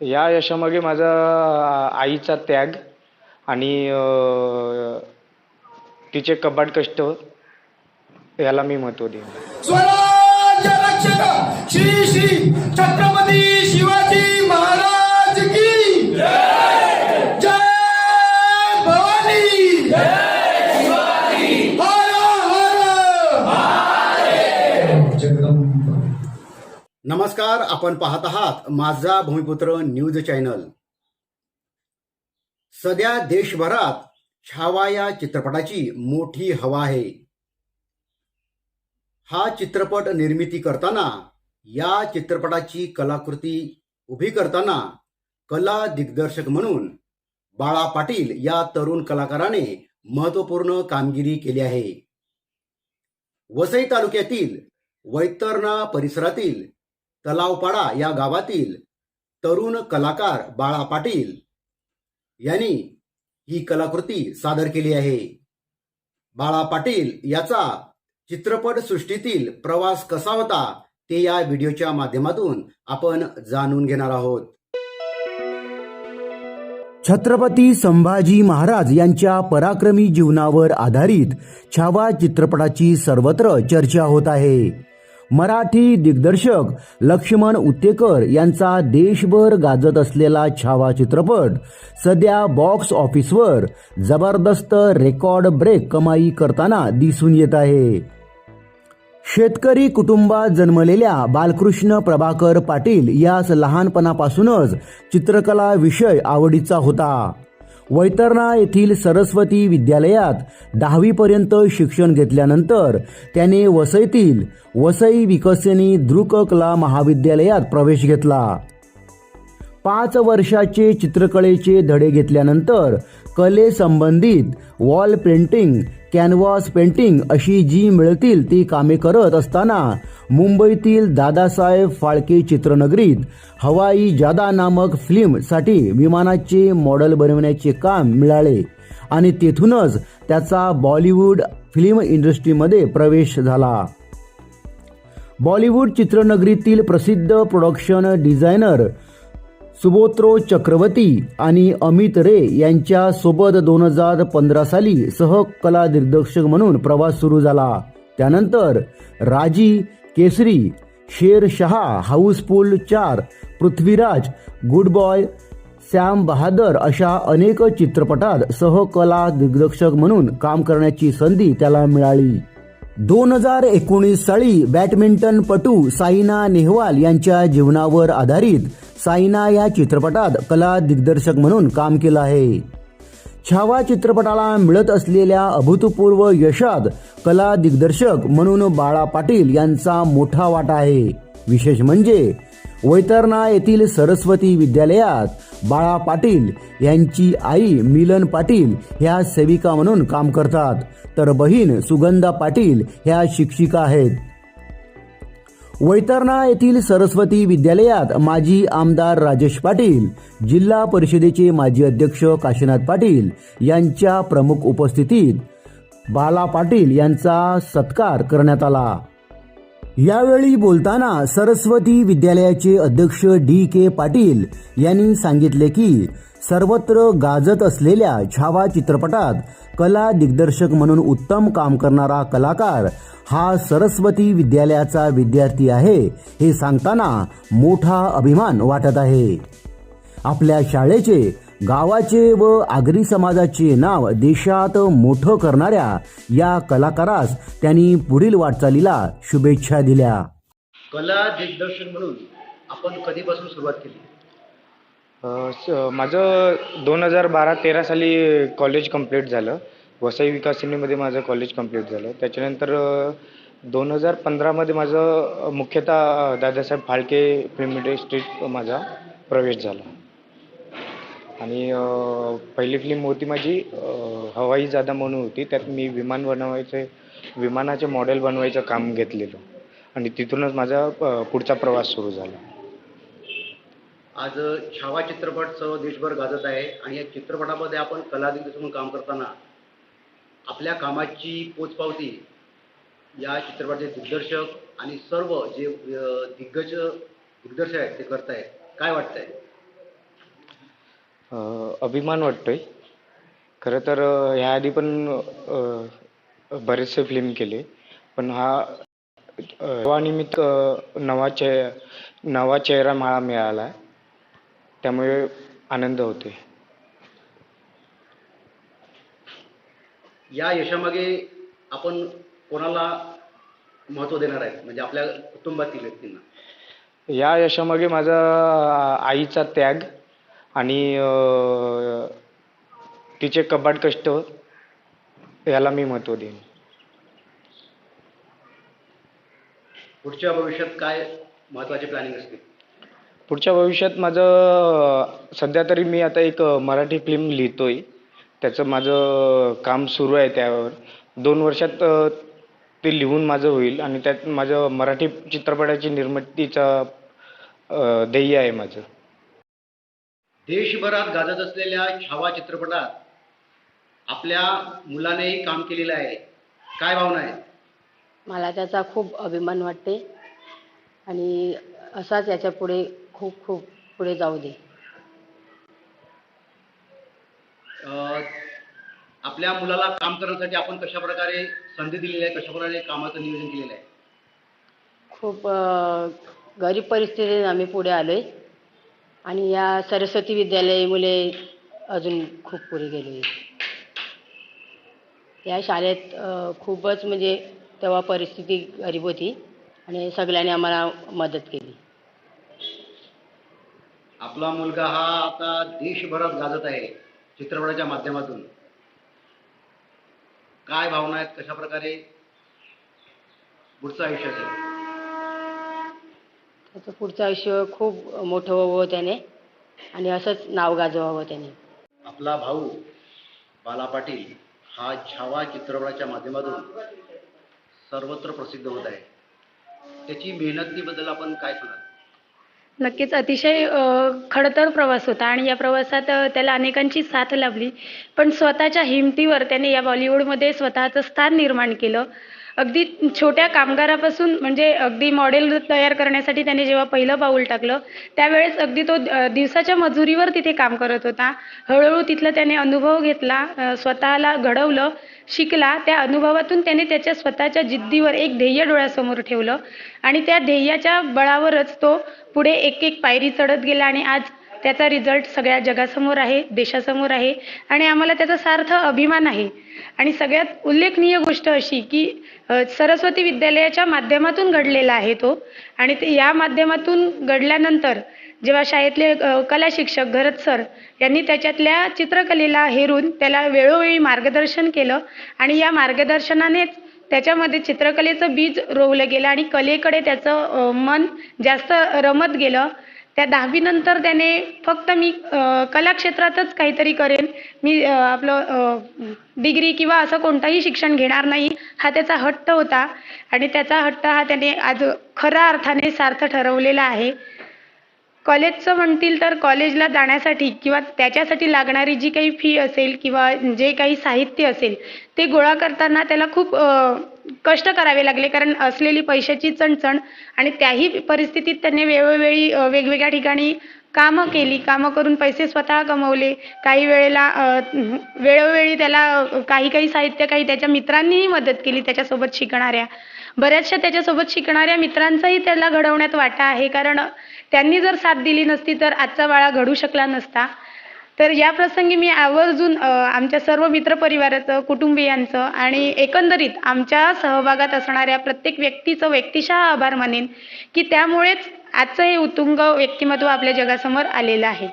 या यशामागे माझा आईचा त्याग आणि तिचे कबाड कष्ट याला मी महत्त्व देईन. नमस्कार आपण पाहत आहात माझा भूमिपुत्र न्यूज चॅनल. सध्या देशभरात छावा या चित्रपटाची मोठी हवा आहे. हा चित्रपट निर्मिती करताना या चित्रपटाची कलाकृती उभी करताना कला दिग्दर्शक म्हणून बाळा पाटील या तरुण कलाकाराने महत्त्वपूर्ण कामगिरी केली आहे. वसई तालुक्यातील वैतरणा परिसरातील तलावपाडा या गावातील तरुण कलाकार बाळा पाटील यांनी ही कलाकृती सादर केली आहे. बाळा पाटील याचा चित्रपट सृष्टीतील प्रवास कसा होता ते या व्हिडिओच्या माध्यमातून आपण जाणून घेणार आहोत. छत्रपती संभाजी महाराज यांच्या पराक्रमी जीवनावर आधारित छावा चित्रपटाची सर्वत्र चर्चा होत आहे. मराठी दिग्दर्शक लक्ष्मण उत्तेकर यांचा देशभर गाजत असलेला छावा चित्रपट सध्या बॉक्स ऑफिसवर जबरदस्त रेकॉर्ड ब्रेक कमाई करताना दिसून येत आहे. शेतकरी कुटुंबात जन्मलेल्या बालकृष्ण प्रभाकर पाटील यास लहानपणापासूनच चित्रकला विषय आवडीचा होता. वैतरणा येथील सरस्वती विद्यालयात दहावीपर्यंत शिक्षण घेतल्यानंतर त्याने वसईतील वसई विकसनी दृक कला महाविद्यालयात प्रवेश घेतला. पाच वर्षाचे चित्रकलेचे धडे घेतल्यानंतर कले संबंधित वॉल पेंटिंग कॅनव्हास पेंटिंग अशी जी मिळतील ती कामे करत असताना मुंबईतील दादासाहेब फाळके चित्रनगरीत हवाई जादा नामक फिल्मसाठी विमानाचे मॉडेल बनवण्याचे काम मिळाले. आणि तेथूनच त्याचा बॉलिवूड फिल्म इंडस्ट्रीमध्ये प्रवेश झाला. बॉलिवूड चित्रनगरीतील प्रसिद्ध प्रोडक्शन डिझायनर सुबोत्रो चक्रवर्ती आणि अमित रे यांच्या सोबत दोन हजार पंधरा साली सहकला दिग्दर्शक म्हणून प्रवास सुरू झाला. त्यानंतर राजी केसरी शेर शहा हाऊसफुल चार पृथ्वीराज गुड बॉय सॅम बहादर अशा अनेक चित्रपटात सहकला दिग्दर्शक म्हणून काम करण्याची संधी त्याला मिळाली. दोन हजार एकोणीस साली बॅडमिंटनपटू साईना नेहवाल यांच्या जीवनावर आधारित साईना या चित्रपटात कला दिग्दर्शक म्हणून काम केलं आहे. छावा चित्रपटाला मिळत असलेल्या अभूतपूर्व यशात कला दिग्दर्शक म्हणून बाळा पाटील यांचा मोठा वाटा आहे. विशेष म्हणजे वैतरणा येथील सरस्वती विद्यालयात बाळा पाटील यांची आई मिलन पाटील ह्या सेविका म्हणून काम करतात. तर बहीण सुगंधा पाटील ह्या शिक्षिका आहेत. वैतरणा येथील सरस्वती विद्यालयात माजी आमदार राजेश पाटील जिल्हा परिषदेचे माजी अध्यक्ष काशीनाथ पाटील यांच्या प्रमुख उपस्थितीत बाला पाटील यांचा सत्कार करण्यात आला. यावेळी बोलताना सरस्वती विद्यालयाचे अध्यक्ष डी के पाटील यांनी सांगितले की सर्वत्र गाजत असलेल्या छावा चित्रपटात कला दिग्दर्शक म्हणून उत्तम काम करणारा कलाकार हा सरस्वती विद्यालयाचा विद्यार्थी आहे हे सांगताना मोठा अभिमान वाटत आहे. आपल्या शाळेचे गावाचे व आगरी समाजाचे नाव देशात मोठं करणाऱ्या या कलाकारास त्यांनी पुढील वाटचालीला शुभेच्छा दिल्या. कला दिग्दर्शन म्हणून आपण कधीपासून सुरुवात केली? स- माझं दोन हजार बारा तेरा साली कॉलेज कंप्लीट झालं. वसई विकासिनीमध्ये माझं कॉलेज कंप्लीट झालं. त्याच्यानंतर दोन हजार पंधरामध्ये माझं मुख्यतः दादासाहेब फाळके फिल्म इंडस्ट्रीत माझा प्रवेश झाला. आणि पहिली फिल्म होती माझी हवाई जादा म्हणून होती. त्यात मी विमान बनवायचे विमानाचे मॉडेल बनवायचं काम घेतलेलं. आणि तिथूनच माझा पुढचा प्रवास सुरू झाला. आज छावा चित्रपट सर्व देशभर गाजत आहे आणि या चित्रपटामध्ये आपण कला दिग्दर्शक म्हणून काम करताना आपल्या कामाची पोचपावती या चित्रपटाचे दिग्दर्शक आणि सर्व जे दिग्गज दिग्दर्शक आहेत ते करतायत. काय वाटतंय? अभिमान वाटतोय. खरं तर ह्या ह्याआधी पण बरेचसे फिल्म केले. पण हा अ, निमित्त नवा चे नवा चेहरा मला मिळाला आहे त्यामुळे आनंद होतोय. या यशामागे आपण कोणाला महत्त्व देणार आहे म्हणजे आपल्या कुटुंबातील व्यक्तींना. या यशामागे माझा आईचा त्याग आणि तिचे कबाड कष्ट याला मी महत्त्व देईन. पुढच्या भविष्यात काय महत्त्वाचे प्लॅनिंग असतील? पुढच्या भविष्यात माझं अ, सध्या तरी मी आता एक मराठी फिल्म लिहितोय. त्याचं माझं काम सुरू आहे त्यावर. दोन वर्षात अ, ते लिहून माझं होईल आणि त्यात माझं मराठी चित्रपटाची निर्मितीचा अ, ध्येय आहे माझं. देशभरात गाजत असलेल्या छावा चित्रपटात आपल्या मुलानेही काम केलेलं आहे. काय भावना आहे? मला त्याचा खूप अभिमान वाटते. आणि असाच याच्यापुढे खूप खूप पुढे जाऊ दे. आपल्या मुलाला काम करण्यासाठी आपण कशा प्रकारे संधी दिलेली आहे? कशा प्रकारे कामाचं नियोजन केलेलं आहे? खूप गरीब परिस्थितीत आम्ही पुढे आलो आहे आणि या सरस्वती विद्यालय मुले अजून खूप पुढे गेलो या शाळेत खूपच म्हणजे तेव्हा परिस्थिती गरीब होती. आणि सगळ्यांनी आम्हाला मदत केली. आपला मुलगा हा आता देशभरात गाजत आहे चित्रपटाच्या माध्यमातून. काय भावना आहेत? कशा प्रकारे पुढचं आयुष्य त्याचं पुढचं आयुष्य खूप मोठं व्हावं त्याने आणि असंच नाव गाजवावं त्याने. आपला भाऊ बाला पाटील हा छावा चित्रपटाच्या माध्यमातून सर्वत्र प्रसिद्ध होत आहे. त्याची मेहनतीबद्दल आपण काय सांगाल? नक्कीच. अतिशय खडतर प्रवास होता आणि या प्रवासात त्याला अनेकांची साथ लाभली. पण स्वतःच्या हिमतीवर त्याने या बॉलिवूडमध्ये स्वतःचं स्थान निर्माण केलं. अगदी छोट्या कामगारापासून म्हणजे अगदी मॉडेल तयार करण्यासाठी त्याने जेव्हा पहिलं पाऊल टाकलं त्यावेळेस अगदी तो दिवसाच्या मजुरीवर तिथे काम करत होता. हळूहळू तिथला त्याने अनुभव घेतला स्वतःला घडवलं शिकला. त्या अनुभवातून त्याने त्याच्या स्वतःच्या जिद्दीवर एक ध्येय डोळ्यासमोर ठेवलं आणि त्या ध्येयाच्या बळावरच तो पुढे एक एक पायरी चढत गेला आणि आज त्याचा रिझल्ट सगळ्या जगासमोर आहे देशासमोर आहे आणि आम्हाला त्याचा सार्थ अभिमान आहे. आणि सगळ्यात उल्लेखनीय गोष्ट अशी की सरस्वती विद्यालयाच्या माध्यमातून घडलेला आहे तो. आणि ते या माध्यमातून घडल्यानंतर जेव्हा शाळेतले कला शिक्षक घरत सर यांनी त्याच्यातल्या चित्रकलेला हेरून त्याला वेळोवेळी मार्गदर्शन केलं आणि या मार्गदर्शनानेच त्याच्यामध्ये चित्रकलेचं बीज रोवलं गेलं आणि कलेकडे त्याचं मन जास्त रमत गेलं. त्या दहावीनंतर त्याने फक्त मी कला क्षेत्रातच काहीतरी करेन. मी आपलं डिग्री किंवा असं कोणतंही शिक्षण घेणार नाही हा त्याचा हट्ट होता. आणि त्याचा हट्ट हा त्याने आज खऱ्या अर्थाने सार्थ ठरवलेला आहे. कॉलेजचं म्हणतील तर कॉलेजला जाण्यासाठी किंवा त्याच्यासाठी लागणारी जी काही फी असेल किंवा जे काही साहित्य असेल ते गोळा करताना त्याला खूप कष्ट करावे लागले कारण असलेली पैशाची चणचण आणि त्याही परिस्थितीत त्यांनी वेळोवेळी वेगवेगळ्या ठिकाणी कामं केली. कामं करून पैसे स्वतः कमवले. काही वेळेला वेळोवेळी त्याला काही काही साहित्य काही त्याच्या मित्रांनीही मदत केली त्याच्यासोबत शिकणाऱ्या. बऱ्याचशा त्याच्यासोबत शिकणाऱ्या मित्रांचाही त्याला घडवण्यात वाटा आहे. कारण त्यांनी जर साथ दिली नसती तर आजचा बाळा घडू शकला नसता. तर या प्रसंगी मी आवर्जून आमच्या सर्व मित्रपरिवाराचं कुटुंबियांचं आणि एकंदरीत आमच्या सहभागात असणाऱ्या प्रत्येक व्यक्तीचं व्यक्तिशः आभार मानेन की त्यामुळेच आजचं हे उत्तुंग व्यक्तिमत्व आपल्या जगासमोर आलेलं आहे.